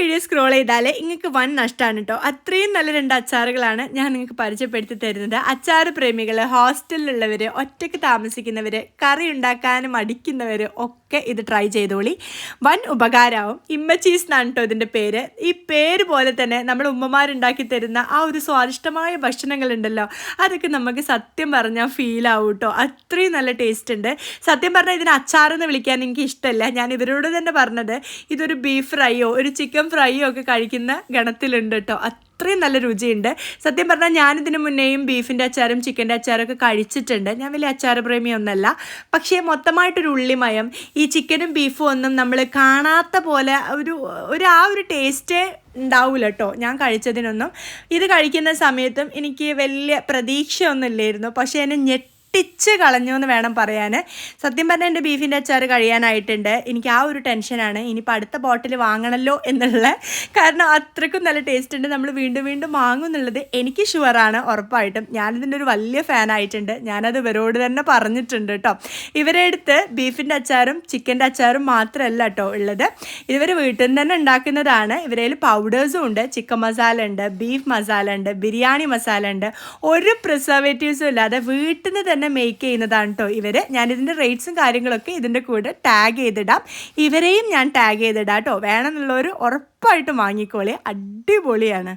Video scroll ചെയ്താൽ നിങ്ങൾക്ക് വൻ നഷ്ടമാണ് കേട്ടോ അത്രയും നല്ല രണ്ട് അച്ചാറുകളാണ് ഞാൻ നിങ്ങൾക്ക് പരിചയപ്പെടുത്തി തരുന്നത്. അച്ചാർ പ്രേമികൾ ഹോസ്റ്റലിലുള്ളവർ ഒറ്റയ്ക്ക് താമസിക്കുന്നവർ കറി ഉണ്ടാക്കാനും അടിക്കുന്നവർ ഒക്കെ ഇത് ട്രൈ ചെയ്തോളി. വൻ ഉപകാരമാവും ഇമ്മച്ചീസ് എന്നാണ് കേട്ടോ ഇതിന്റെ പേര്. ഈ പേര് പോലെ തന്നെ നമ്മൾ ഉമ്മമാരുണ്ടാക്കി തരുന്ന ആ ഒരു സ്വാദിഷ്ടമായ ഭക്ഷണങ്ങളുണ്ടല്ലോ അതൊക്കെ നമുക്ക് സത്യം പറഞ്ഞാൽ ഫീൽ ആവും കേട്ടോ അത്രയും നല്ല ടേസ്റ്റ് ഉണ്ട്. സത്യം പറഞ്ഞാൽ ഇതിന് അച്ചാറെന്ന് വിളിക്കാൻ എനിക്ക് ഇഷ്ടമല്ല ഞാൻ ഇവരോട് തന്നെ പറഞ്ഞത് ഇതൊരു ബീഫ് ഫ്രൈയോ ഒരു ചിക്കൻ ഫ്രൈയോ ഒക്കെ കഴിക്കുന്ന ഗണത്തിലുണ്ട് കേട്ടോ. അത്രയും നല്ല രുചിയുണ്ട്. സത്യം പറഞ്ഞാൽ ഞാനിതിന് മുന്നേയും ബീഫിന്റെ അച്ചാറും ചിക്കന്റെ അച്ചാറും ഒക്കെ കഴിച്ചിട്ടുണ്ട്. ഞാൻ വലിയ അച്ചാർ പ്രേമിയൊന്നല്ല. പക്ഷേ മൊത്തമായിട്ടൊരു ഉള്ളിമയം ഈ ചിക്കനും ബീഫും ഒന്നും നമ്മൾ കാണാത്ത പോലെ ഒരു ഒരു ആ ഒരു ടേസ്റ്റേ ഉണ്ടാവില്ല കേട്ടോ. ഞാൻ കഴിച്ചതിനൊന്നും. ഇത് കഴിക്കുന്ന സമയത്തും എനിക്ക് വലിയ പ്രതീക്ഷയൊന്നും ഇല്ലായിരുന്നു പക്ഷേ എന്നെ ഞെട്ടി പൊട്ടിച്ച് കളഞ്ഞു എന്ന് വേണം പറയാൻ. സത്യം പറഞ്ഞാൽ എന്റെ ബീഫിന്റെ അച്ചാർ കഴിയാനായിട്ടുണ്ട്. എനിക്ക് ആ ഒരു ടെൻഷനാണ്. ഇനിയിപ്പോൾ അടുത്ത ബോട്ടിൽ വാങ്ങണമല്ലോ എന്നുള്ള. കാരണം അത്രയ്ക്കും നല്ല ടേസ്റ്റ് ഉണ്ട്. നമ്മൾ വീണ്ടും വീണ്ടും വാങ്ങും എന്നുള്ളത് എനിക്ക് ഷുവറാണ് ഉറപ്പായിട്ടും. ഞാനിതിന്റെ ഒരു വലിയ ഫാനായിട്ടുണ്ട് ഞാനത് ഇവരോട് തന്നെ പറഞ്ഞിട്ടുണ്ട് കേട്ടോ ഇവരെ അടുത്ത് ബീഫിന്റെ അച്ചാറും ചിക്കന്റെ അച്ചാറും മാത്രമല്ല കേട്ടോ ഉള്ളത്. ഇവർ വീട്ടിൽ നിന്ന് തന്നെ ഉണ്ടാക്കുന്നതാണ്. ഇവരേൽ പൗഡേഴ്സും ഉണ്ട്. ചിക്കൻ മസാല ഉണ്ട് ബീഫ് മസാല ഉണ്ട് ബിരിയാണി മസാല ഉണ്ട്. ഒരു പ്രിസർവേറ്റീവ്സും ഇല്ലാതെ വീട്ടിൽ നിന്ന് തന്നെ മേക്ക് ചെയ്യുന്നതാണ് കേട്ടോ ഇവർ ഞാനിതിന്റെ റേറ്റ്സും കാര്യങ്ങളൊക്കെ ഇതിന്റെ കൂടെ ടാഗ് ചെയ്തിടാം. ഇവരെയും ഞാൻ ടാഗ് ചെയ്തിടാം കേട്ടോ വേണമെന്നുള്ളവർ ഉറപ്പായിട്ടും വാങ്ങിക്കോളി. അടിപൊളിയാണ്.